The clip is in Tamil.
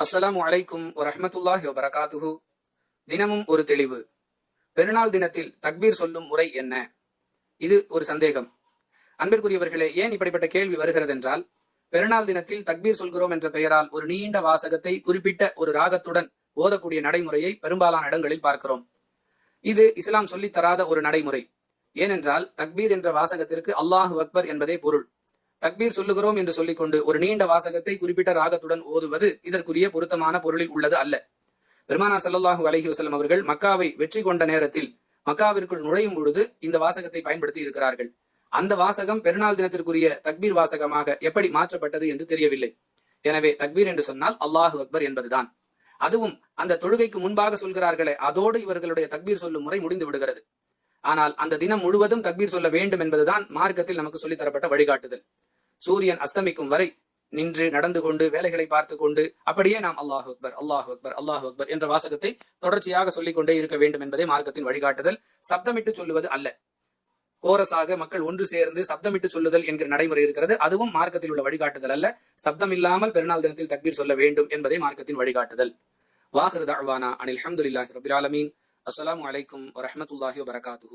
அஸ்ஸலாமு வலைக்கும் வரஹ்மத்துல்லாஹி வபரகாத்துஹு. தினமும் ஒரு தெளிவு. பெருநாள் தினத்தில் தக்பீர் சொல்லும் முறை என்ன? இது ஒரு சந்தேகம். அன்பிற்குரியவர்களே ஏன் இப்படிப்பட்ட கேள்வி வருகிறது என்றால் பெருநாள் தினத்தில் தக்பீர் சொல்கிறோம் என்ற பெயரால் ஒரு நீண்ட வாசகத்தை குறிப்பிட்ட ஒரு ராகத்துடன் ஓதக்கூடிய நடைமுறையை பெரும்பாலான இடங்களில் பார்க்கிறோம். இது இஸ்லாம் சொல்லித் தராத ஒரு நடைமுறை. ஏனென்றால் தக்பீர் என்ற வாசகத்திற்கு அல்லாஹு அக்பர் என்பதே பொருள். தக்பீர் சொல்லுகிறோம் என்று சொல்லிக்கொண்டு ஒரு நீண்ட வாசகத்தை குறிப்பிட்ட ராகத்துடன் ஓதுவது இதற்குரிய பொருத்தமான பொருளில் உள்ளது அல்ல. பெருமானா சல்லாஹூ அலஹி வசலம் அவர்கள் மக்காவை வெற்றி கொண்ட நேரத்தில் மக்காவிற்குள் நுழையும் பொழுது இந்த வாசகத்தை பயன்படுத்தி இருக்கிறார்கள். அந்த வாசகம் பெருநாள் தினத்திற்குரிய தக்பீர் வாசகமாக எப்படி மாற்றப்பட்டது என்று தெரியவில்லை. எனவே தக்பீர் என்று சொன்னால் அல்லாஹு அக்பர் என்பதுதான். அதுவும் அந்த தொழுகைக்கு முன்பாக சொல்கிறார்களே அதோடு இவர்களுடைய தக்பீர் சொல்லும் முறை முடிந்து விடுகிறது. ஆனால் அந்த தினம் முழுவதும் தக்பீர் சொல்ல வேண்டும் என்பதுதான் மார்க்கத்தில் நமக்கு சொல்லித்தரப்பட்ட வழிகாட்டுதல். சூரியன் அஸ்தமிக்கும் வரை நின்று நடந்து கொண்டு வேலைகளை பார்த்து கொண்டு அப்படியே நாம் அல்லாஹ் அக்பர் அல்லாஹ் அக்பர் அல்லாஹ் அக்பர் என்ற வாசகத்தை தொடர்ச்சியாக சொல்லிக் கொண்டே இருக்க வேண்டும் என்பதை மார்க்கத்தின் வழிகாட்டுதல். சப்தமிட்டு சொல்லுவது அல்ல. கோரஸாக மக்கள் ஒன்று சேர்ந்து சப்தமிட்டு சொல்லுதல் என்கிற நடைமுறை இருக்கிறது. அதுவும் மார்க்கத்தில் உள்ள வழிகாட்டுதல் அல்ல. சப்தம் இல்லாமல் பெருநாள் தினத்தில் தக்பீர் சொல்ல வேண்டும் என்பதை மார்க்கத்தின் வழிகாட்டுதல். வாஹிரு தாழ்வானா அனில் அஹமதுல்லாஹி ரபில் ஆலமீன். அஸ்லாம் வலைக்கும் வரமத்துல்லாஹி வரகாத்து